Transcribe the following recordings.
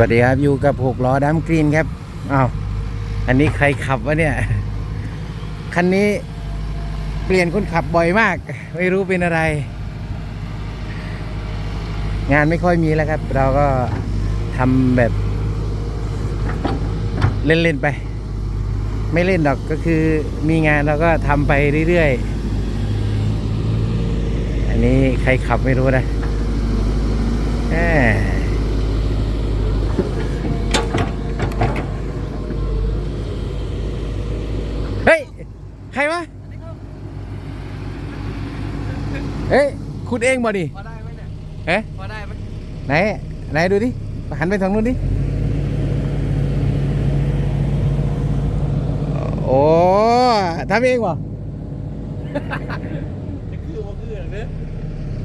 วัสดีครับอยู่กับหกล้อดัมกรีนครับอ้าวอันนี้ใครขับวะเนี่ย คันนี้เปลี่ยนคนขับบ่อยมาก ไม่รู้เป็นอะไร งานไม่ค่อยมีแล้วครับ เราก็ทำแบบ เล่น ๆ ไป ไม่เล่นดอกก็คือมีงานเราก็ทำไปเรื่อย ๆ อันนี้ใครขับไม่รู้นะแหม เฮ้ย ใครวะ เฮ้ยคุณเองบ่ดิพอได้ไหมเนี่ยเอ๊ะพอได้ไหมไหนไหนดูดิหันไปทางนู้นดิโอ้ทำเองบ่จะคือว่าคืออย่างนี้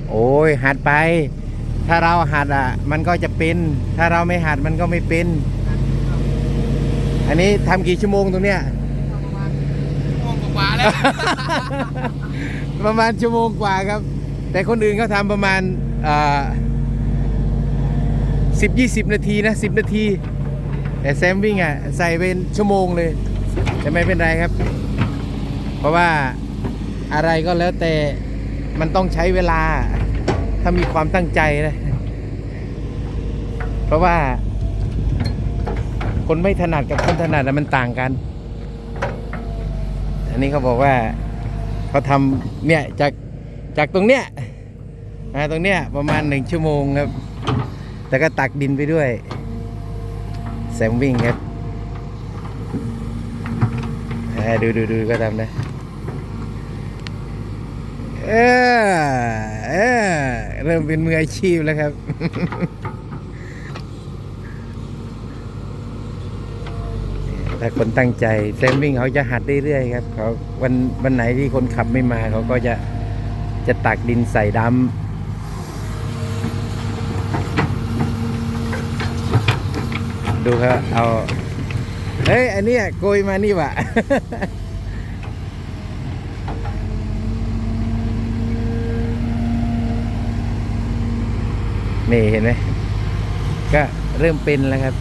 โอ้ยหัดไป ถ้าเราหัดอะ มันก็จะเป็น ถ้าเราไม่หัดมันก็ไม่เป็น อันนี้ทำกี่ชั่วโมงตรงเนี้ยประมาณชั่วโมงกว่าๆแล้ว ประมาณชั่วโมงกว่าครับ แต่คนอื่นเขาทำประมาณสิบยี่สิบนาทีนะสิบนาที แต่แซมวิ่งอะใส่เป็นชั่วโมงเลย แต่ไม่เป็นไรครับ เพราะว่าอะไรก็แล้วแต่มันต้องใช้เวลาถ้ามีความตั้งใจนะเพราะว่า คนไม่ถนัดกับคนถนัดอะมันต่างกัน อันนี้เขาบอกว่าเขาทำเนี่ยจาก จากตรงเนี้ยมาตรงเนี้ยประมาณหนึ่งชั่วโมงครับ แต่ก็ตักดินไปด้วยแซมวิ่งครับดูดูดูก็ทำนะเออเออเริ่มเป็นมืออาชีพแล้วครับ ถ้าคนตั้งใจแซมวิ่งเขาจะหัดเรื่อยๆครับเขาวันวันไหนที่คนขับไม่มาเขาก็จะ จะตักดินใส่ดำดูครับเอา เฮ้ย อันนี้โกยมานี่วะนี่เห็นไหม ก็เริ่มเป็นแล้วครับ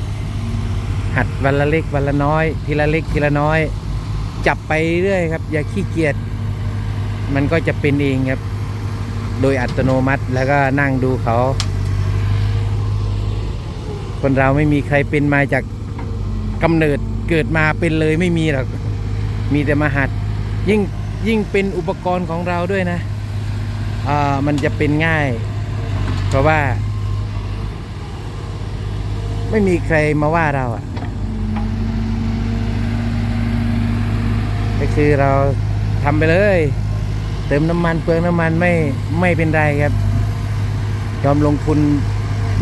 หัดวันละเล็กวันละน้อย ทีละเล็กทีละน้อย จับไปเรื่อยครับ อย่าขี้เกียจ มันก็จะเป็นเองครับ โดยอัตโนมัติแล้วก็นั่งดูเขา คนเราไม่มีใครเป็นมาจากกำเนิดเกิดมาเป็นเลยไม่มีหรอก มีแต่มาหัด ยิ่งยิ่งเป็นอุปกรณ์ของเราด้วยนะอ่ามันจะเป็นง่าย เพราะว่า ไม่มีใครมาว่าเราอะก็คือเราทำไปเลย เติมน้ำมันเปลืองน้ำมันไม่ไม่เป็นไรครับ ยอมลงทุน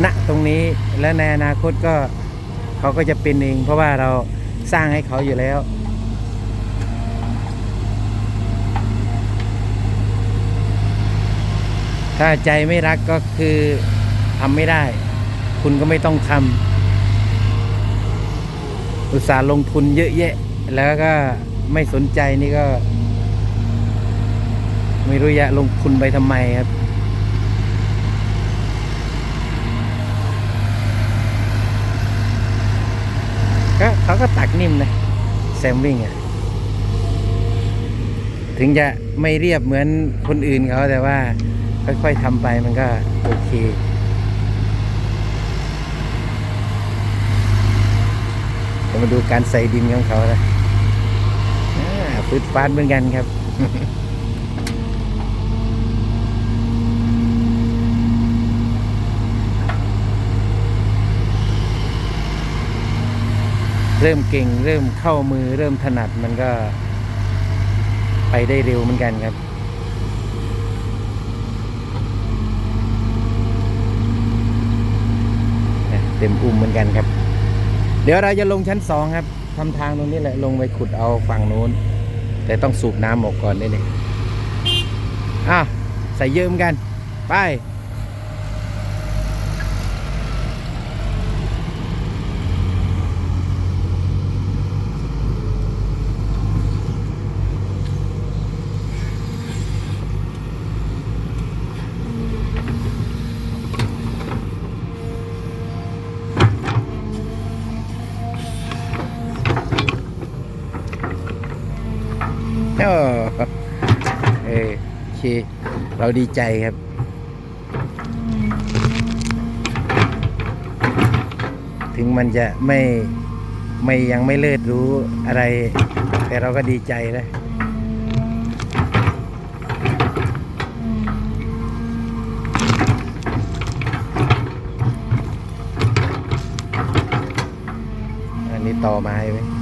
ณตรงนี้และในอนาคตก็เขาก็จะเป็นเอง เพราะว่าเราสร้างให้เขาอยู่แล้วถ้าใจไม่รักก็คือทำไม่ได้ คุณก็ไม่ต้องทำอุตส่าห์ลงทุนเยอะแยะ แล้วก็ไม่สนใจนี่ก็ ไม่รู้จะลงทุนไปทำไมครับ ก็เขาก็ตักนิ่มนะแซมวิ่งอะถึงจะไม่เรียบเหมือนคนอื่นเขาแต่ว่า ค่อยๆทำไปมันก็โอเคมาดูการใส่ดินของเขานะฟืดฟาดเหมือนกันครับ เริ่มเก่ง เริ่มเข้ามือเริ่มถนัดมันก็ ไปได้เร็วเหมือนกันครับ เต็มอุ้มเหมือนกันครับ เดี๋ยวเราจะลงชั้นสองครับทำทางตรงนี้แหละลงไปขุดเอาฝั่งโน้น แต่ต้องสูบน้ำออกก่อนด้วยนี่อ้าวใส่เยอะเหมือนกัน ไป เออโอเค เราดีใจครับ ถึงมันจะไม่ไม่ยังไม่เลิศรู้อะไร แต่เราก็ดีใจแล้วอันนี้ต่อไม้ไว้ม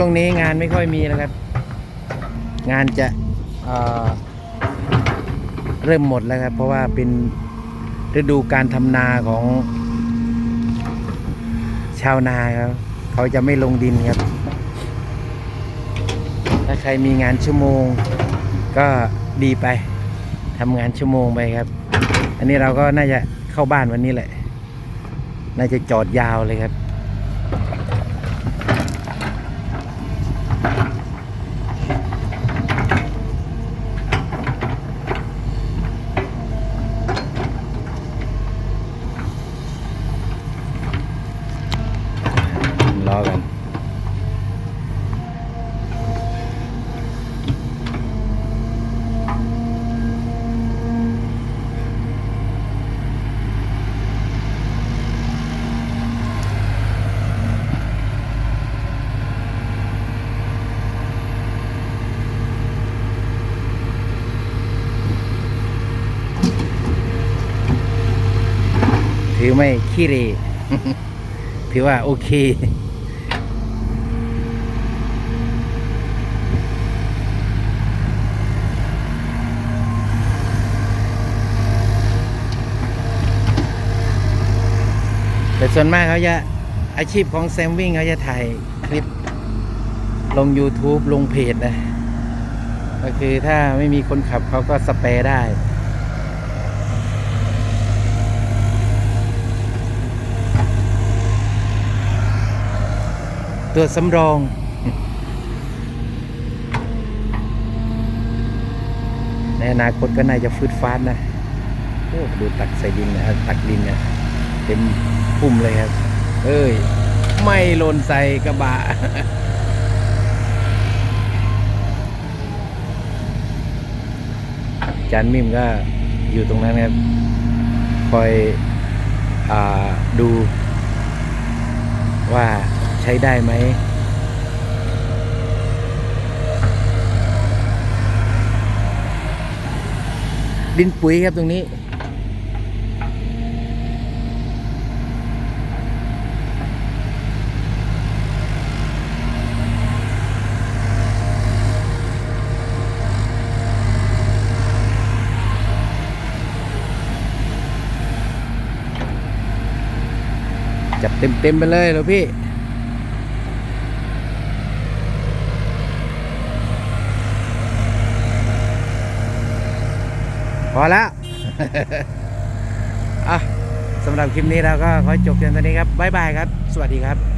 ช่วงนี้งานไม่ค่อยมีแล้วครับ งานจะเเริ่มหมดแล้วครับ เพราะว่าเป็นฤดูการทำนาของ ชาวนาครับ เขาจะไม่ลงดินครับ ถ้าใครมีงานชั่วโมง ก็ดีไปทำงานชั่วโมงไปครับ อันนี้เราก็น่าจะเข้าบ้านวันนี้แหละ น่าจะจอดยาวเลยครับ รอกัน ถือไม่ขี้เหรถือว่าโอเคแต่ส่วนมากเขาจะอาชีพของแซมวิ่งเขาจะถ่ายคลิปลง YouTube ลงเพจนะ ก็คือถ้าไม่มีคนขับเขาก็สเปรได้ ตัวสำรอง ในอนาคตก็น่าจะฟืดฟ้าดนะโอ้ดูตักใส่ดินนะตักดินเนี่ยเต็มพุ่มเลยครับ เอ้ย ไม่หล่นใส่กระบะจานมิมก็อยู่ตรงนั้นครับ คอยอดูว่า ช้ได้ไหมดินปุ๋ยครับตรงนี้ จับเต็มๆไปเลยเหรอพี่ พอแล้วอะสำหรับคลิปนี้เราก็ขอจบเพียงเท่านี้ครับบ๊ายบายครับ สวัสดีครับ